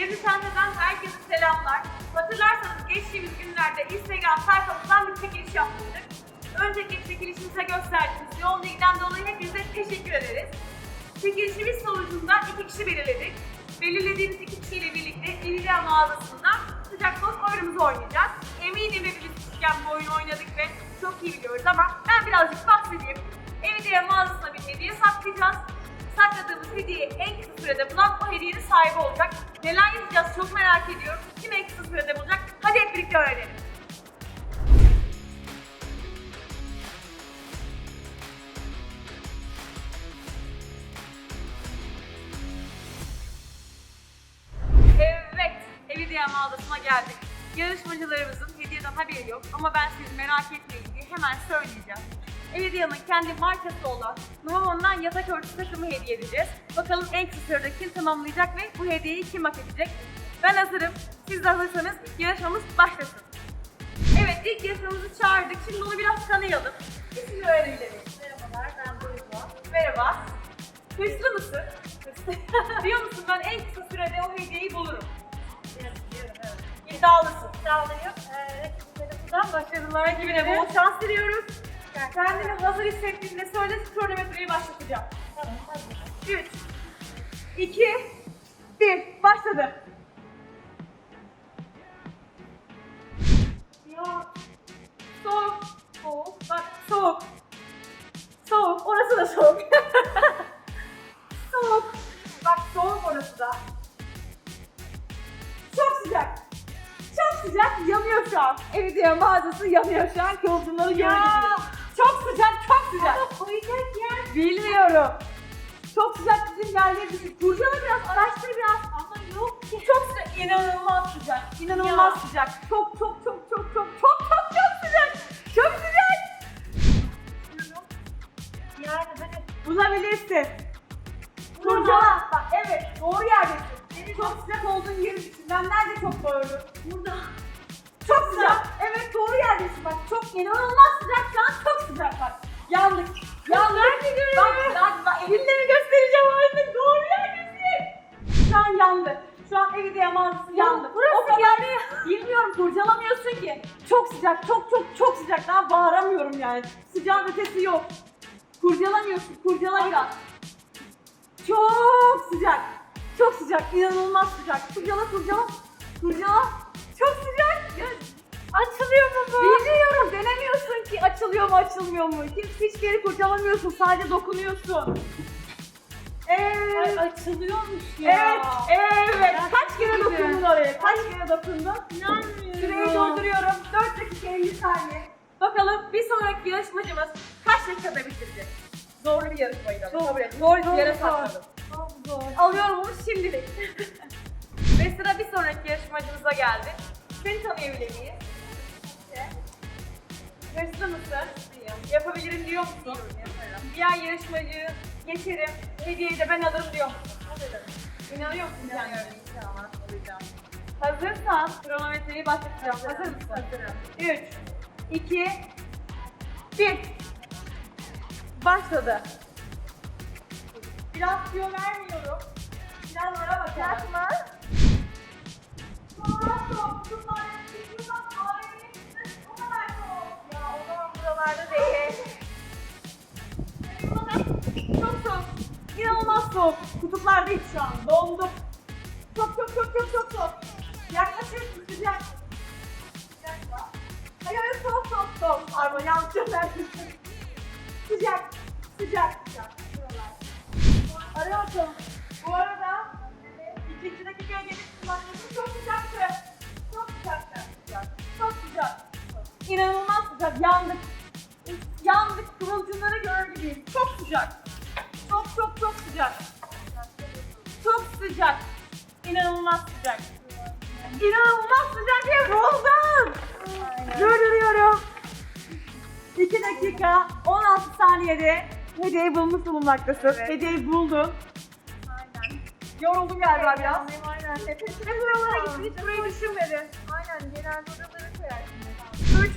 Yeni Sendeden herkese selamlar. Hatırlarsanız geçtiğimiz günlerde Instagram sayfamızdan bir çekiliş yapmıştık. Önceki çekilişimize gösterdiğiniz yoğun ilgiden dolayı hepinize teşekkür ederiz. Çekilişimiz sonucunda iki kişi belirledik. Belirlediğimiz iki kişiyle birlikte Nvidia mağazasında sıcak soğuk oyunumuzu oynayacağız. Eminim hepimiz küçükken bu oyunu oynadık ve çok iyi biliyoruz ama ben birazcık bahsedeyim. Nvidia mağazasına bir hediye saklayacağız. Sakladığımız hediyeyi en kısa sürede bulan o hediyenin sahibi olacak. Neler yapacağız çok merak ediyorum. Kim en kısa sürede bulacak? Hadi hep birlikte öğrenelim. Evet, Evidiya mağazasına geldik. Yarışmacılarımızın hediyeden haberi yok ama ben siz merak etmeyin diye hemen söyleyeceğim. Evidiya'nın kendi markası olan Nuvomon'dan yatak örtüsü takımı hediye edeceğiz. Bakalım en kısa sürede kim tamamlayacak ve bu hediyeyi kim hak edecek? Ben hazırım. Siz de hazırsanız yarışmamız başlasın. Evet, ilk yarışmamızı çağırdık. Şimdi onu biraz tanıyalım. İsmini öğrenelim. Merhabalar, ben Duygu. Merhaba. Hırslı mısın? Hırslı. Diyor musun ben en kısa sürede o hediyeyi bulurum. İddialısın. İddialıyım. Ee, rakibime de buradan başarılar Rakibine bol şans diliyoruz. Kendini hazır hissettiğinde söyle kronometreyi başlatacağım. Tamam, hazır. 3, 2, 1, başladı. Ya, soğuk, soğuk, bak soğuk. Soğuk, orası da soğuk. soğuk, bak soğuk orası da. Çok sıcak. Çok sıcak, yanıyor şu an. Evidiye mağazası yanıyor şu an, yolcuları görebilirim. Çok sıcak, çok sıcak. Koyacak yer. Bilmiyorum. Çok sıcak bizim yerleri düşün. Kurcala biraz, araştır biraz. Ama yok ki. Çok sıcak, inanılmaz sıcak. İnanılmaz Ya. sıcak. Çok çok çok çok çok çok çok çok sıcak. Çok sıcak. Yani hani Bulabilirsin. Kurcala. Bak evet, doğru yerdesin. Çok sıcak olduğun yeri düşün. Ben nerede çok bağırıyorum? burada. Çok sıcak. Evet doğru yerdesin bak. Çok inanılmaz sıcak şu an bak. Yandık. Yandık. Bak, bak, bak elimle mi göstereceğim artık doğru yerdesin. Şu an yandı. Şu an evi de mağazası yandı. burası o kadar bilmiyorum kurcalamıyorsun ki. Çok sıcak çok çok çok sıcak daha bağıramıyorum yani. Sıcağın ötesi yok. Kurcalamıyorsun kurcala biraz. Çok sıcak. Çok sıcak inanılmaz sıcak. Kurcala kurcala. Kurcala. Çok sıcak. Açılıyor mu bu? Bilmiyorum denemiyorsun ki açılıyor mu açılmıyor mu. Hiç hiçbir yeri kurcalamıyorsun sadece dokunuyorsun. Evet. Ay, açılıyormuş ya. Evet, evet. Ya, Kaç kere gibi. dokundun oraya? Kaç kere dokundun? İnanmıyorum. Süreyi dolduruyorum. 4 dakika 50 saniye. Bakalım bir sonraki yarışmacımız kaç dakikada bitirecek? Zorlu bir yarışmaydı kabul et. Zor bir yere zor. sakladım. Çok zor. Alıyorum onu şimdilik. Ve sıra bir sonraki yarışmacımıza geldi. Seni tanıyabilir miyiz? Hırslı mısın? Yapabilirim diyor musun? Yaparım. Diğer yarışmacıyı geçerim, hediyeyi de ben alırım diyor musun? İnanıyor musun kendine? inşallah. Olacağım. Hazırsan kronometreyi başlatacağım. Hazır mısın? Hazırım. 3, 2, 1. Başladı. Biraz tüyo vermiyorum. Biraz ara bakalım. Yapma. Sonra soğuk, bunlar çıkıyorlar, buralarda değil. Çok soğuk. İnanılmaz soğuk. Kutuplardayız şu an. Donduk. Çok çok çok çok çok soğuk. Yaklaşıyorsun sıcak. Sıcak. Hayır hayır soğuk soğuk soğuk. Pardon yanlış söyledim. Sıcak. Sıcak. Sıcak. Bakalım. Bu arada ikinci dakikaya gelip kullanıyorsun. Çok sıcaktı. Çok sıcaktı. Çok sıcak. İnanılmaz sıcak. Yandık. Yandık. Kıvılcımları görür gibiyiz. Çok sıcak. Çok çok çok sıcak. Çok sıcak. İnanılmaz sıcak. İnanılmaz sıcak ya buldum. Durduruyorum. 2 dakika 16 saniyede hediyeyi bulmuş bulunmaktasın. Evet. Hediyeyi buldun. Aynen. Yoruldum galiba biraz. Aynen. Nefesine Ve buralara gitti hiç burayı düşünmedin. Aynen. Genelde oraları koyarsın.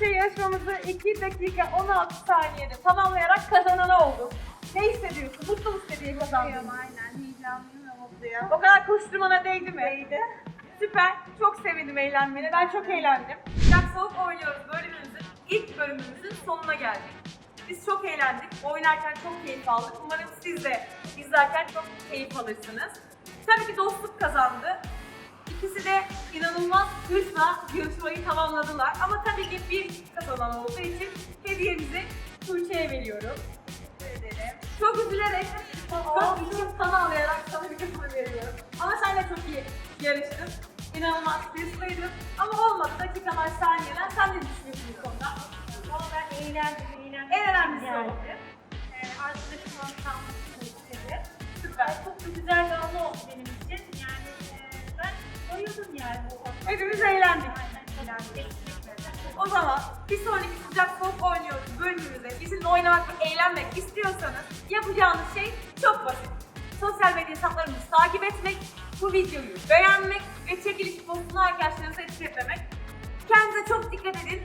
Tuğçe yarışmamızı 2 dakika 16 saniyede tamamlayarak kazananı oldu. Ne hissediyorsun? Mutlu musun hediye kazandın? Aynen. Heyecanlıyım ve mutluyum. O kadar koşturmana değdi mi? Değdi. Süper. Çok sevindim eğlenmene. Ben çok eğlendim. Sıcak soğuk oynuyoruz bölümümüzün ilk bölümümüzün sonuna geldik. Biz çok eğlendik. Oynarken çok keyif aldık. Umarım siz de izlerken çok keyif alırsınız. Tabii ki dostluk kazandı. İkisi de inanılmaz hırsla yarışmayı tamamladılar. Ama tabii ki bir kazanan olduğu için hediyemizi Tuğçe'ye veriyorum. Teşekkür ederim. Çok üzülerek, çok içim kan ağlayarak sana bir kısmı veriyorum. Ama sen de çok iyi yarıştın. İnanılmaz hırslıydın. Ama olmadı dakikalar saniyeler. Sen ne düşünüyorsun bu konuda? Ama ben eğlendim, eğlendim. En önemlisi yani. o. Ee, çok istedi. Süper. Çok da güzel bir anı oldu benim için. Yani e, bayıldım yani. Hepimiz eğlendik. O zaman bir sonraki sıcak soğuk oynuyoruz bölümümüzde bizimle oynamak ve eğlenmek istiyorsanız yapacağınız şey çok basit. Sosyal medya hesaplarımızı takip etmek, bu videoyu beğenmek ve çekiliş postunu arkadaşlarınıza etiketlemek. Kendinize çok dikkat edin.